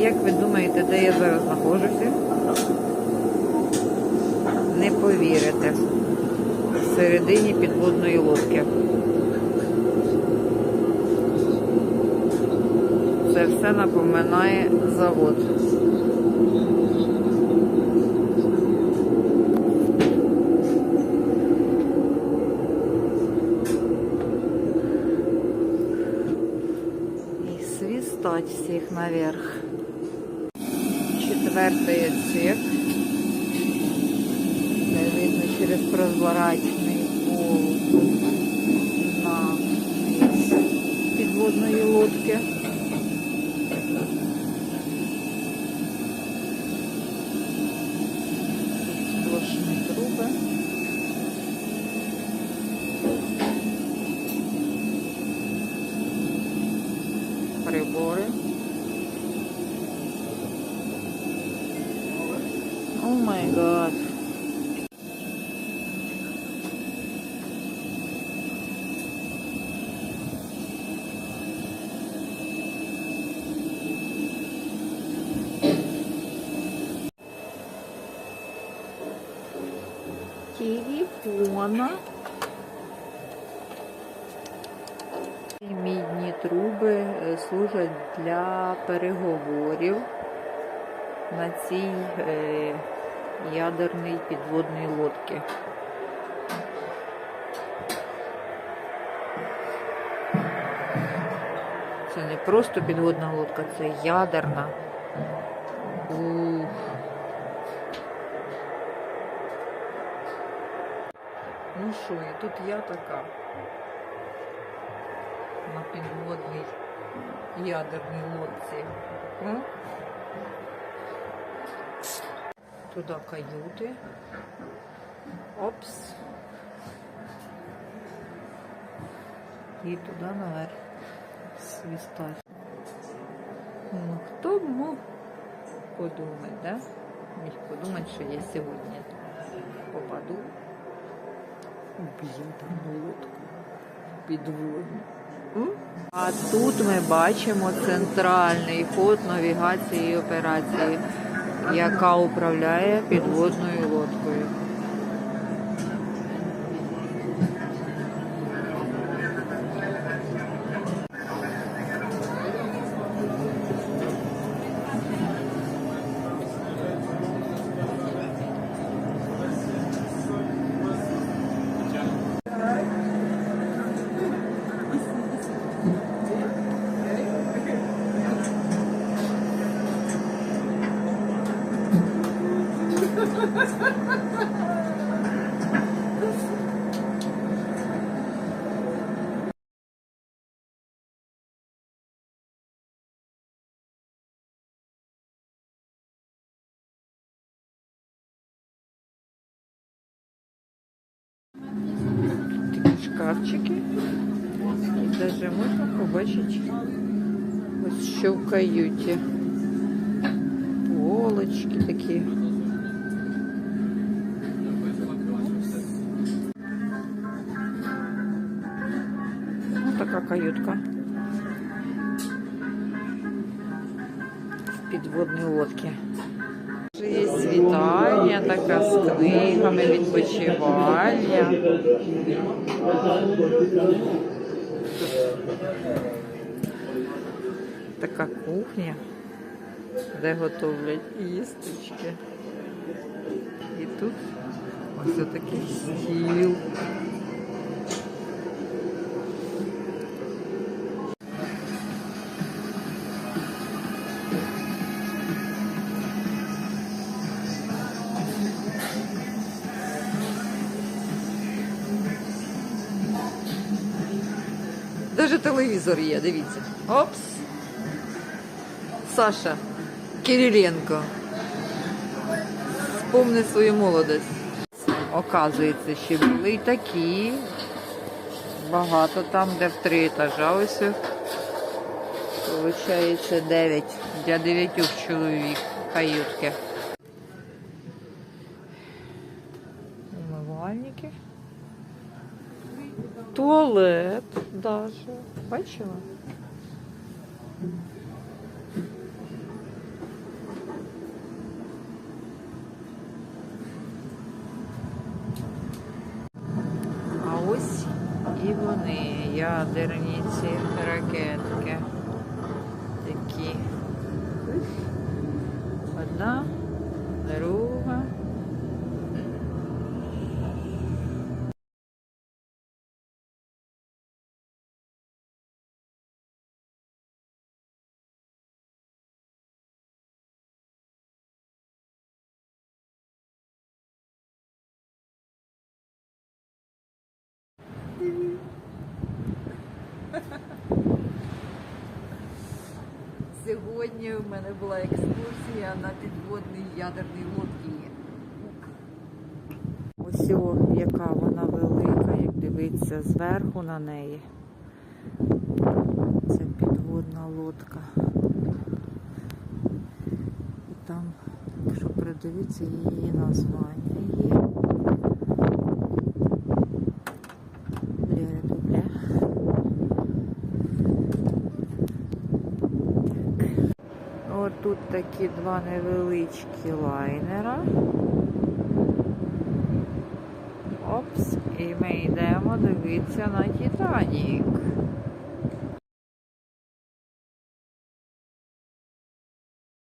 Як ви думаєте, де я зараз знаходжуся? Не повірите. Всередині підводної лодки. Це все напоминає завод. Всех наверх. Четвертий отсек. Це видно через прозворачний пол на підводної лодки. Прибори. О май гад. Телефона. Ці Мідні труби е, служать для переговорів на цій е, ядерній підводній лодці. Це не просто підводна лодка, це ядерна. Ух. Ну що, і тут я така на підводній ядерній лодці. Туди каюти. Опс. І туди наверх свистать. Ну, хто б мог подумати, да? Міг подумати, що я сьогодні попаду в ядерну лодку підводну. А тут ми бачимо центральний ход навігації і операції, яка управляє підводною Такі шкафчики. І навіть можна побачити ось що в каюті. Полочки такі. Ось така каютка. В підводній лодці. Є світання така з книгами, відпочивання. Така кухня, де готовлять їсточки. І тут ось такий стіл. Даже телевізор є, дивіться. Опс. Саша Кириленко. Вспомни свою молодость. Оказується, ще були й такі. Багато там, де в три етажа ось. Получається 9. Для дев'ятьох чоловік каютки. Умивальники. Туалет даже. Бачила? А ось і вони, ядерні ці ракетки. Такі. Одна, Сьогодні в мене була екскурсія на підводній ядерній лодці. Ось яка вона велика, як дивитися зверху на неї. Це підводна лодка. І там, якщо придивитися, її названня є. Тут такі два невеличкі лайнера. Опс, і ми йдемо дивитися на Титанік.